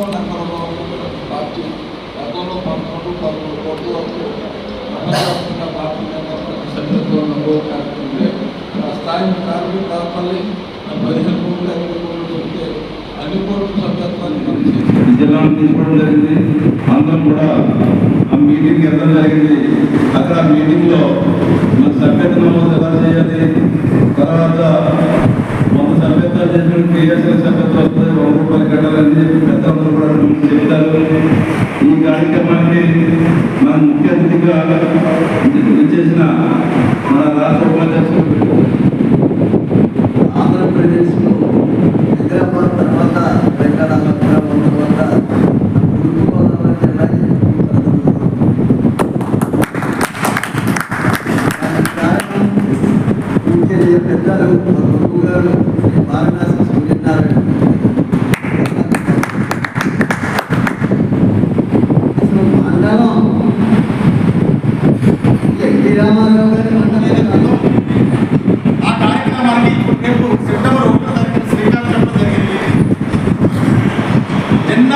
పంతొమ్మిదవ పార్టీ గతంలో పదకొండు పదమూడు కోట్ల వరకు పార్టీ సభ్యత్వం కార్యక్రమం ఆ స్థాయి కార్మిక కాపల్లి పదిహేను కోట్లు ఐదు కోట్లు చెప్తే అన్ని కోట్ల సభ్యత్వాన్ని జిల్లాను తీసుకోవడం జరిగింది. అందరం కూడా ఆ మీటింగ్ వెళ్ళడం జరిగింది. అక్కడ మీటింగ్లో ఈ కార్యక్రమానికి మన ముఖ్య అతిథిగా చేసిన మన రాష్ట్ర ఉపాధ్యక్షుడు. ఆంధ్రప్రదేశ్లో హైదరాబాద్ తర్వాత వెంకటాచలం తర్వాత పెద్దలు మా గురువు గారు శ్రీ వారణాసి సూర్యనారాయణ ఆ కార్యక్రమానికి రేపు సెప్టెంబర్ ఒకటో తారీఖున శ్రీకారం జరిగింది. నిన్న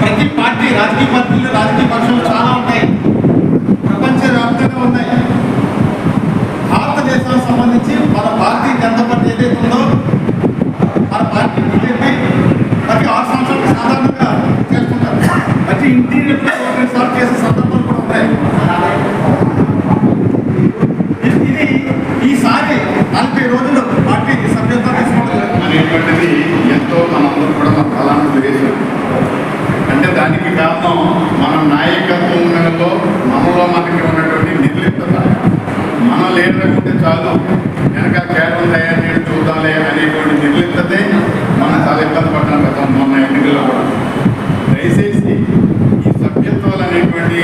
ప్రతి పార్టీ రాజకీయ పార్టీలు రాజకీయ పక్షాలు చాలా ఉంటాయి. ప్రపంచవ్యాప్తంగా ఉన్నాయి. భారతదేశానికి సంబంధించి మన భారతీయ జనతా పార్టీ ఏదైతే ఉందో మన పార్టీ అనేటువంటిది ఎంతో మనందరూ కూడా మన బలాన్ని వేశారు అంటే దానికి కారణం మన నాయకత్వంలో మనలో మనకి ఉన్నటువంటి నిర్లిప్తత. మనం లేదనుకుంటే చాలు వెనక కేవలం తయారు చేయడం చూద్దాంలే అనేటువంటి నిర్లిప్తతే మనం చాలా ఇబ్బంది పడ్డాం కదా మొన్న ఎన్నికల్లో కూడా. దయచేసి ఈ సభ్యత్వాలు అనేటువంటి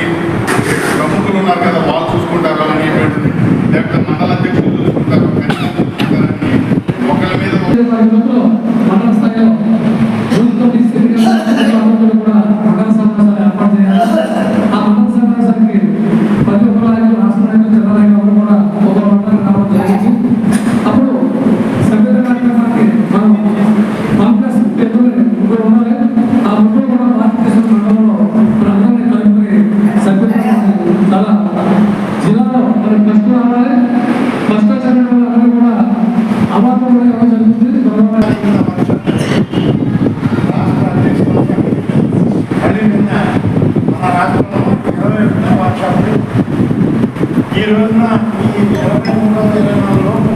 రోజున ఈ ఇరవై మూడవ ఇరవై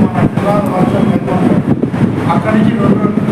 మన అక్కడి నుంచి రెండు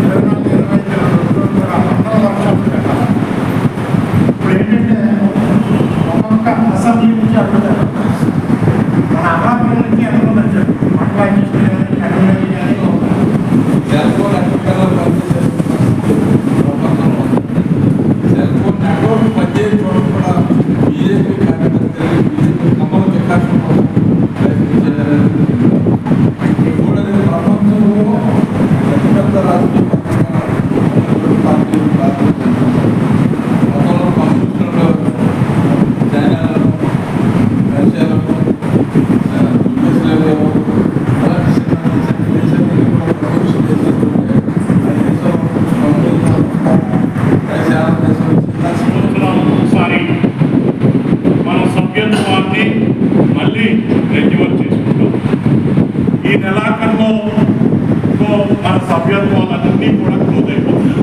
సభ్యత్వాలన్నీ కూడా క్లోజ్ అయిపోతాయి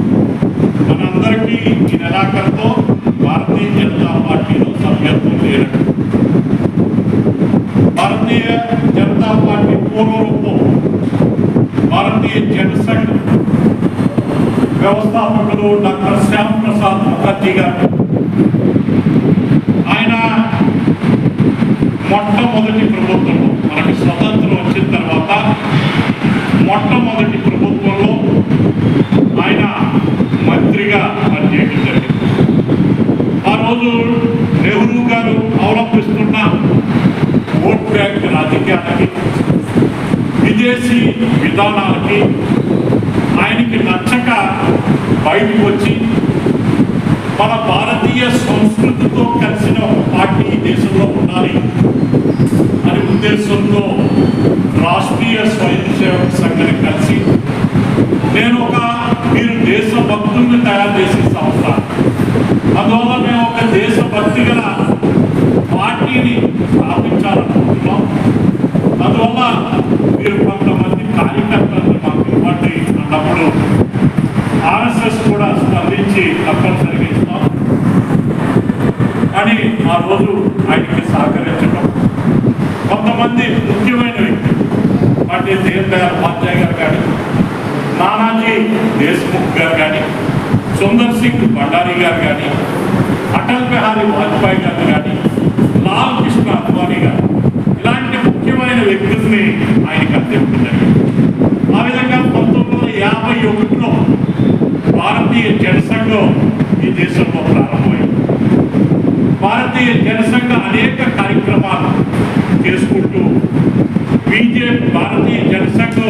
మనందరికీ ఈ నెలాఖరుతో భారతీయ జనతా పార్టీలో సభ్యత్వం లేనట్టు. భారతీయ జనతా పార్టీ పూర్వరూపం భారతీయ జనసంఘ వ్యవస్థాపకులు డాక్టర్ శ్యామ్ ప్రసాద్ ముఖర్జీ గారు. ఆయన మొట్టమొదటి ప్రభుత్వంలో మనకి స్వతంత్రం వచ్చిన తర్వాత మొట్టమొదటి ప్రభుత్వంలో ఆయన మంత్రిగా పనిచేయడం జరిగింది ఆ రోజు నెహ్రూ గారు అవలంబిస్తున్న ఓట్ బ్యాంక్ రాజకీయాలకి విదేశీ విధానాలకి ఆయనకి నచ్చక బయటకు వచ్చి మన భారతీయ సంస్కృతితో కలిసిన ఒక పార్టీ దేశంలో ఉండాలి అనే ఉద్దేశంతో రాష్ట్రీయ స్వయం సేవక సంఘాన్ని కలిసి నేను ఒక మీరు దేశభక్తుల్ని తయారు చేసి మీరు కొంతమంది కార్యకర్తలు మాకు ఇవ్వండి అన్నప్పుడు ఆర్ఎస్ఎస్ కూడా స్పందించి తప్పనిసరిగా ఇస్తాం. కానీ ఆ రోజు ఆయనకి సహకరించడం కొంతమంది ముఖ్యమైన వ్యక్తి పార్టీ దీన్ దయాళ్ గారు కానీ నానాజీ దేశ్ముఖ్ గారు కానీ సుందర్ సింగ్ భండారీ గారు కానీ అటల్ బిహారీ వాజ్పేయి గారు కానీ లాల్ కృష్ణ అద్వానీ గారు భారతీయ జనసంఘ అనేక కార్యక్రమాలు చేసుకుంటూ బీజేపీ భారతీయ జనసంఘం